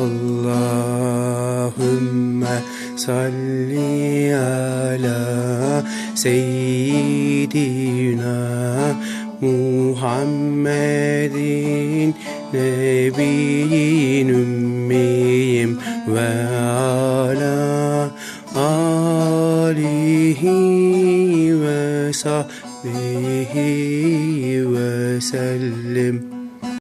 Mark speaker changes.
Speaker 1: Allahümme salli ala seyyidina Muhammedin nebiyin ümmiyim ve ala alihi ve sahbihi ve sellim.